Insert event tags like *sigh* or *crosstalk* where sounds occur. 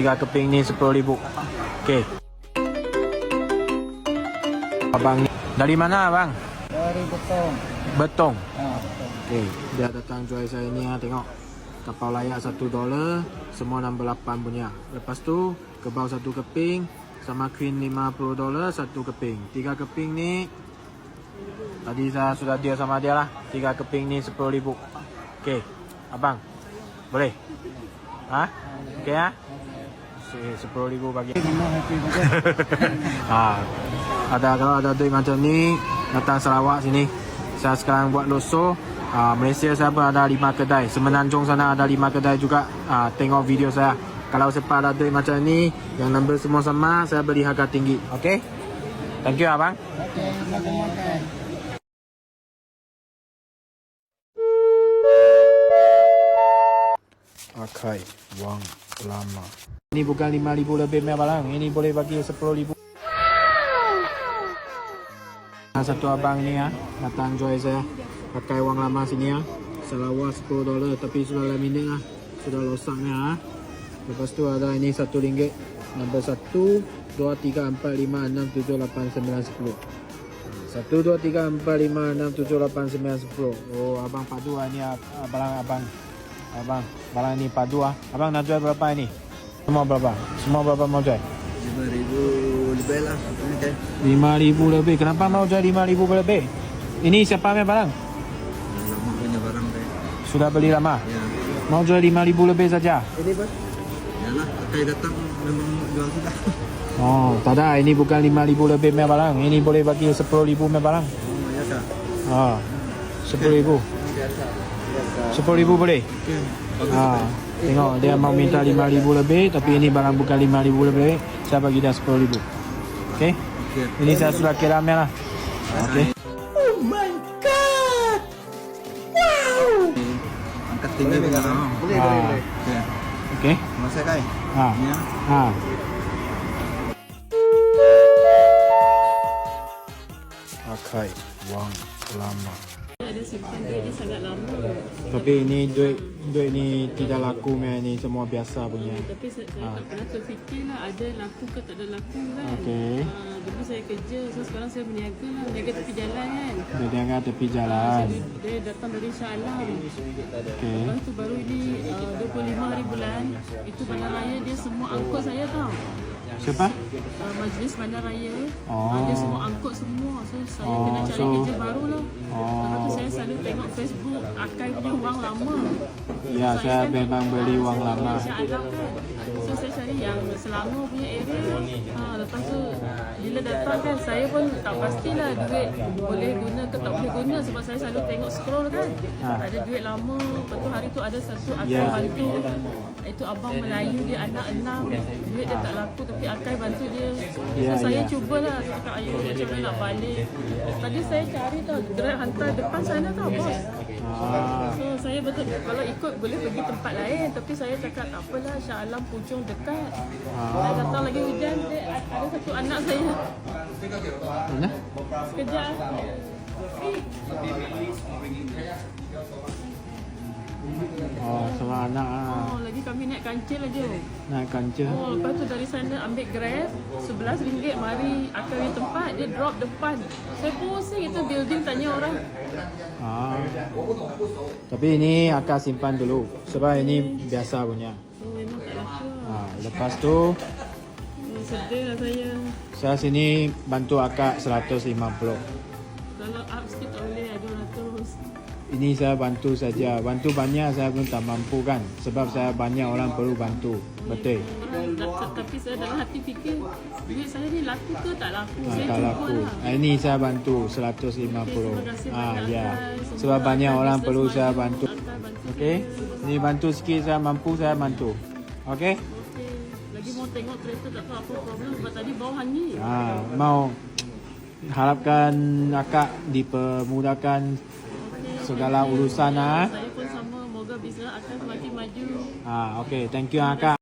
tiga keping ni sepuluh ribu. Okey. Abang ni dari mana abang? Dari betong. Betong. Ha. Okey, dia datang jual saya ni ha, tengok. Kapal layak satu dolar, semua nombor lapan punya. Lepas tu, kebau satu keping, sama queen 50 dolar satu keping. Tiga keping ni, tadi saya sudah deal sama dia lah. Tiga keping ni 10 ribu. Okey, abang, boleh? Ha? Okey ha? Si- 10 ribu bagi. Ha, *laughs* ada kalau ada duit macam ni datang Sarawak sini. Saya sekarang buat loso. Ha, Malaysia saya pun ada lima kedai. Semenanjung sana ada lima kedai juga. Ha, tengok video saya. Kalau siapa ada duit macam ni, yang nombor semua sama, saya beli harga tinggi. Okay? Thank you abang. Makan-makan. Akai wang lama. Ini bukan 5000 lebih punya barang. Ini boleh bagi 10000. Ada satu abang ni ya, datang jual saya pakai wang lama sini ya. Selawar 10 dolar tapi sudah laminate lah. Sudah losaknya ha. Lepas tu ada ini satu ringgit. Nombor 1 2 3 4 5 6 7 8 9 10. 1 2 3 4 5 6 7 8 9 10. Oh, abang padu ah ni ah, barang abang. Abang, barang ni padu ah. Abang nak jual berapa ini? Semua berapa? Semua berapa mau jual? Lima ribu lebih lah. Okay. 5000 lebih. Kenapa mau jual 5000 lebih? Ini siapa punya barang? Lama punya barang deh. Sudah beli lama. Ya. Mau jual 5000 lebih saja. Ini bang. Yalah, pakai datang memang jual sudah. *laughs* Oh, tak ada. Ini bukan 5000 lebih punya barang. Ini boleh bagi 10000 punya barang. Oh, ya kah? Ah. 10000. Biasa. Biasa. 10000 boleh? Okey. Ha, tengok dia mau minta 5000 lebih tapi ini barang bukan 5000 lebih. Saya bagi dia 10000. Okey? Okey. Ini saya sudah kirakan lah. Okey. Angkat tinggi boleh, boleh, Ah. boleh, boleh. Okey. Okey. Masa kai? Ha. Ya. Ha. Pakai wang lama. Ada simpan duit dia sangat lama. Tapi ini duit duit ni tidak laku meh ni semua biasa punya. Tapi saya, saya tak pernah terfikir lah ada laku ke tak ada laku kan. Okey. Uh, dulu saya kerja, so sekarang saya berniaga lah. Berniaga tepi jalan kan. Jangan tepi jalan. Dia, dia datang dari Shah Alam. Okey. Lepas tu baru ini uh, 25 hari bulan. Itu bandar raya dia semua angkut saya tau. Siapa? Uh, majlis bandar raya. Oh. Uh, dia semua angkut semua. So saya Oh, kena cari so- kerja baru lah. Oh. Lepas tu saya selalu tengok Facebook Akai punya wang lama. Ya, saya memang beli wang lama. Alam kan. So saya cari yang Selangor punya area. Ha, lepas tu bila datang kan saya pun tak pastilah duit boleh guna ke tak boleh guna sebab saya selalu tengok scroll kan. Ha. Ada duit lama. Lepas tu hari tu ada satu akai Ya. bantu. Itu abang Melayu dia anak enam. Duit dia tak laku tapi akai bantu dia. So Ya, saya ya. cubalah cakap ayo macam mana nak balik. Tadi saya cari tau grab hantar depan sana tau bos. Ah. So saya betul kalau ikut boleh pergi tempat lain tapi saya cakap tak apalah Shah Alam Puchong dekat. Ah. datang lagi hujan dia ada satu anak saya Mana? sekejap. Oh, sama anak ah. Oh lagi kami naik kancil aja. Naik kancil. Oh lepas tu dari sana ambil grab RM11 mari akan tempat dia drop depan. Saya pusing itu building tanya orang. Ah. Tapi ini akan simpan dulu sebab ini biasa punya. Oh memang tak laku. Ah, lepas tu Oh, sedih lah saya. saya sini bantu akak 150. Ini saya bantu saja. Bantu banyak saya pun tak mampu kan. Sebab saya banyak orang perlu bantu. Betul. Orang tapi saya dalam hati fikir duit saya ni laku ke tak laku. Ah, saya tak laku. lah. Ah, ini saya bantu 150. terima kasih Ah ya. Sebab banyak orang perlu saya bantu. Okey. Ini bantu sikit saya mampu saya bantu. Okey. Okey. Lagi mau tengok kereta tak tahu apa problem sebab tadi bau hangit. Ah, mau harapkan akak dipermudahkan segala urusan ah. Saya pun sama moga bisnes akan semakin maju. Ah, okey. Thank you akak.